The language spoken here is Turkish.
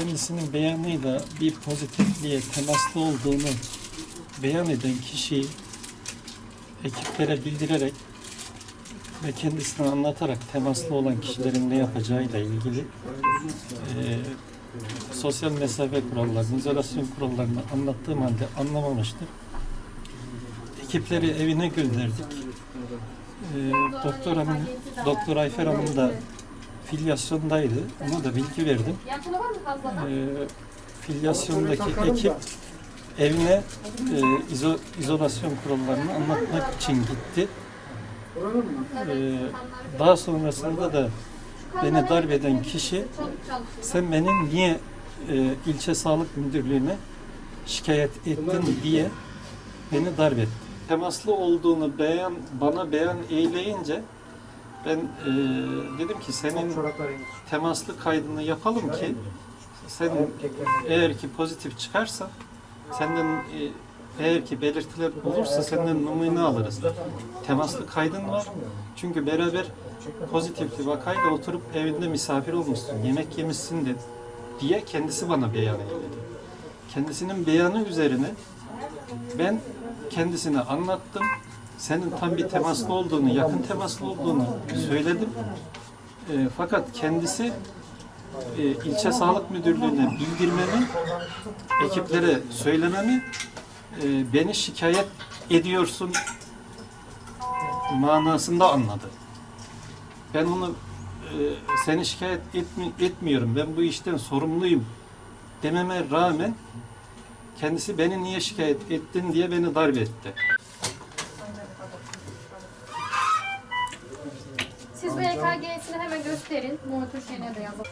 kendisinin beyanıyla bir pozitifliğe temaslı olduğunu beyan eden kişiyi ekiplere bildirerek ve kendisine anlatarak temaslı olan kişilerin ne yapacağıyla ilgili eee, sosyal mesafe kurallarını, izolasyon kurallarını anlattığım halde anlamamıştır. Ekipleri evine gönderdik. Eee doktor hanım, Doktor Ayfer Hanım da filyasyondaydı. Ona da bilgi verdim. Eee filyasyondaki ekip evine eee, izo, izolasyon kurallarını anlatmak için gitti. Eee, daha sonrasında da beni darp eden kişi sen beni niye e, ilçe sağlık müdürlüğüne şikayet ettin diye beni darp etti. Temaslı olduğunu beyan bana beyan eyleyince ben e, dedim ki senin temaslı kaydını yapalım ki sen eğer ki pozitif çıkarsa senden e, eğer ki belirtiler olursa senden numune alırız. Temaslı kaydın var. Çünkü beraber pozitifli vakayla oturup evinde misafir olmuşsun, yemek yemişsin de diye kendisi bana beyan eyledi. Kendisinin beyanı üzerine ben kendisine anlattım. Senin tam bir temaslı olduğunu, yakın temaslı olduğunu söyledim. E, fakat kendisi e, ilçe sağlık müdürlüğüne bildirmemi, ekiplere söylememi, e, beni şikayet ediyorsun manasında anladı. Ben onu e, seni şikayet etmi, etmiyorum, ben bu işten sorumluyum dememe rağmen kendisi beni niye şikayet ettin diye beni darp etti. EKG'sini hemen gösterin. Monitör şeyine de yazalım.